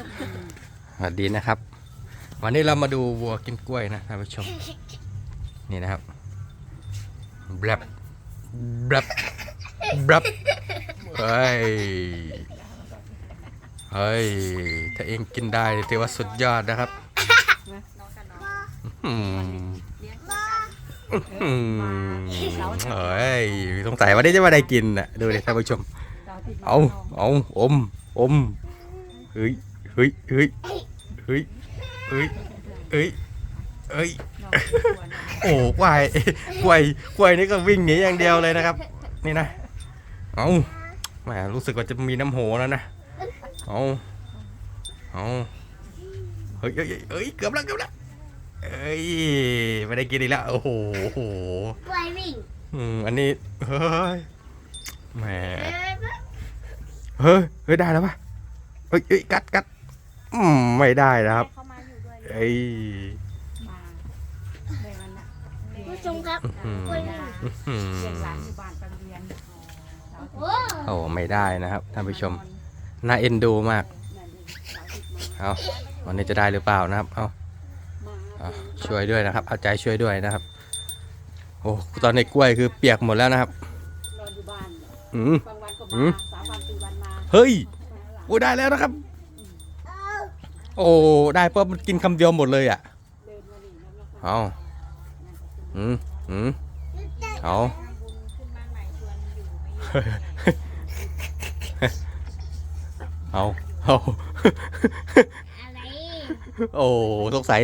สวัสดีนะครับ วันนี้เรามาดูวัวกินกล้วยนะท่านผู้ชม นี่นะครับบลับบลับบลับเฮ้ย เฮ้ย ถ้าเองกินได้ถือว่าสุดยอดนะครับอืมอืมเฮ้ยสงสัยวันนี้จะมาได้กินอะดูดิท่านผู้ชม เอาเอาอม อมเฮ้ย เฮ้ยเฮ้ยเฮ้ยเฮ้ยเฮ้ยเฮ้ยโอ้ควายควายควายนี่ก็วิ่งหนีอย่างเดียวเลยนะครับ นี่นะเอาแหมรู้สึกว่าจะมีน้ำโหแล้วนะเอาเอาเฮ้ยเฮ้ยเฮ้ยเฮ้ยเกือบแล้วเกือบแล้วเอ้ยไม่ได้กินอีกแล้วโอ้โหโอ้โหกล้วยวิ่งอืมอันนี้เฮ้ยแหมเฮ้ยเฮ้ยได้แล้วปะเฮ้ยเฮ้ยกัดกัด อืมไม่ได้นะครับเข้ามาอยู่ด้วยเอ้ยมาในวันน่ะผู้ชมครับอืมกล้วยวิ่งอืมเด็กหลานอยู่บ้านไปโรงเรียนโอ้โอ้ไม่ได้นะครับท่านผู้ชมน่าเอ็นดูมากเอาวันนี้จะได้หรือเปล่านะครับเอาเอาช่วยด้วยนะครับเอาใจช่วยด้วยนะครับ โอ้ตอนในกล้วยคือเปียกหมดแล้วนะครับนอนอยู่บ้านอืมบางวันก็อืมามสามวันสี่วันมาเฮ้ยโอ้ได้แล้วนะครับ โอ้ ได้เพราะมันกินคำเดียวหมดเลยอะเดินมาหนีแล้วก็เอาอืมอืมเอาบุญขึ้นบ้านใหม่ชวนอยู่ไม่อยู่เอาเอาอะไรโอ้สงสัย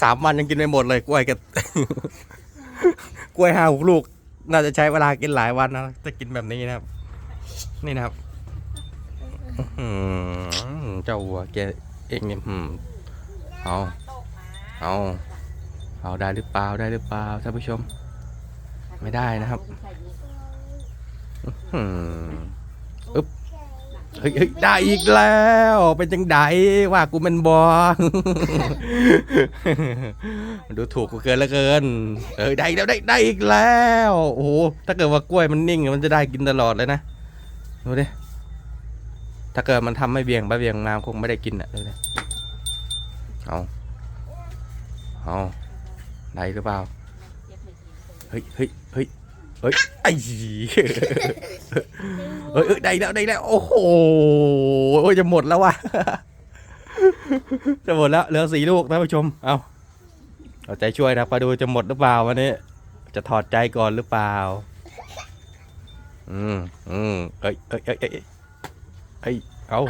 สามวันยังกินไม่หมดเลยกล้วยกับกล้วยห้าหกลูก น่าจะใช้เวลากินหลายวันนะจะกินแบบนี้นะครับ นี่นะครับอื้อหือเจ้าวัวแกเองเนี่ยอืมเอาเอาเอาได้หรือเปล่าได้หรือเปล่าท่านผู้ชม ไม่ได้นะครับอืมอึ๊บเฮ้ยเฮ้ยได้อีกแล้ว เป็นจังไดว่ากูเป็นบอมันดูถูกกูเกินลือเกินเออได้แล้วได้ได้อีกแล้ว โอ้โหถ้าเกิดว่ากล้วยมันนิ่งมันจะได้กินตลอดเลยนะ ดูดิ ถ้าเกิดมันทำไม่เบี่ยงไปเบี่ยงมาคงไม่ได้กินอะดูดิเอาเอาได้หรือเปล่า เฮ้ยเฮ้ยเฮ้ยเฮ้ยไอ้เฮ้ยเอ้ยได้แล้วได้แล้ว โอ้โหจะหมดแล้ววะจะหมดแล้วเหลือสี่ลูกท่านผู้ชม เอาเอาใจช่วยนะมาดูจะหมดหรือเปล่าวันนี้ จะถอดใจก่อนหรือเปล่า อืมอืมเอ้ยเอ้ยเอ้ย เอ้ย เอา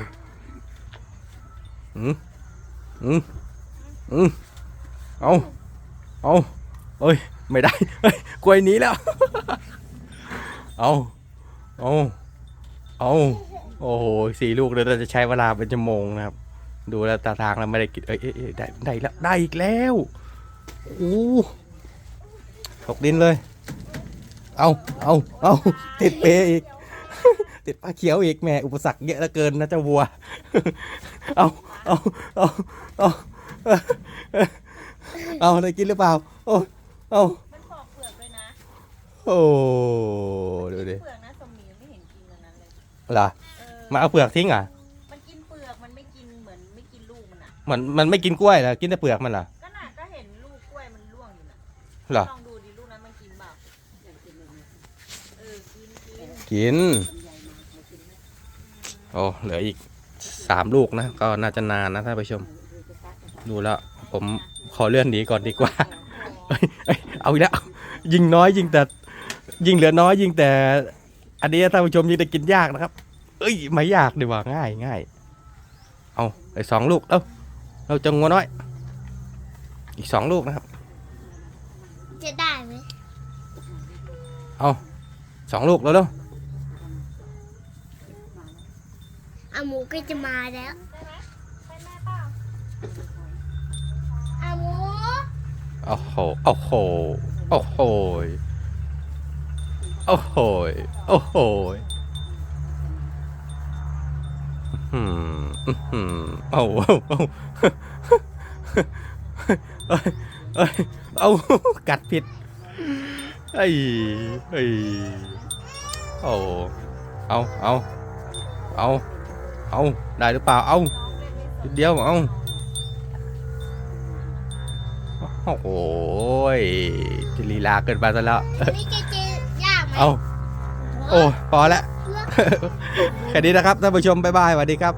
อืมอืมอืมเอาเอาเอ้ย ไม่ได้เฮ้ยกล้วยนี้แล้ว เอาเอาเอาโอ้โหสี่ลูกเดี๋ยวเราจะใช้เวลาเป็นชั่วโมงนะครับ ดูแล้วตาทางแล้วไม่ได้กินเอ้ยได้ได้แล้วได้อีกแล้วโอ้ตกดินเลย เอาเอาเอาติดเปย์อีก ติดผ้าเขียวอีกแหม่อุปสรรคเยอะเหลือเกินนะเจ้าวัว เอาเอาเอาเอาเอาได้กินหรือเปล่า โอ้เอามันปอกเปลือกด้วยนะโอ้ดูดิเปลือกนะสมหมีไม่เห็นกินอันนั้นเลยเหรอเออมาเอาเปลือกทิ้งอะมันกินเปลือกมันไม่กินเหมือนไม่กินลูกมันอะ มันมันไม่กินกล้วยเหรอกินแต่เปลือกมันเหรอก็น่ะก็เห็นลูกกล้วยมันร่วงอยู่น่ะเหรอลองดูดิลูกนั้นมันกินเปล่าเออกินกินกิน โอ้เหลืออีกสามลูกนะ ก็น่าจะนานนะท่านผู้ชม ดูแล้วผมขอเลื่อนหนีก่อนดีกว่าเอ้ยเอ้ยเอาอีกแล้ว ยิงน้อยยิงแต่ ยิงเหลือน้อยยิงแต่ อันนี้ท่านผู้ชมยิงแต่กินยากนะครับ เอ้ยไม่ยากดีกว่าง่ายง่ายเอาไอ้สองลูกเอ้าเราจะงัวน้อย อีกสองลูกนะครับ จะได้ไหมเอาสองลูกแล้วเร็ว อาหมูก็จะมาแล้วไปแม่เปล่าอาหมูโอ้โห โอ้โห โอ้โห โอ้โห โอ้โหอืมอืมเอาเอาเอาเอ้ยเอ้ยเอากัดผิดไอ้ไอ้โอ้เอาเอาเอา เอาได้หรือเปล่า เอาจุดเดียว เอาโอ้โหยจะลีลาเกินไปซะแล้ว นี่แกจะยากไหมเอา โอ้ พอแล้ว แค่นี้นะครับท่านผู้ชม บ๊ายบายสวัสดีครับ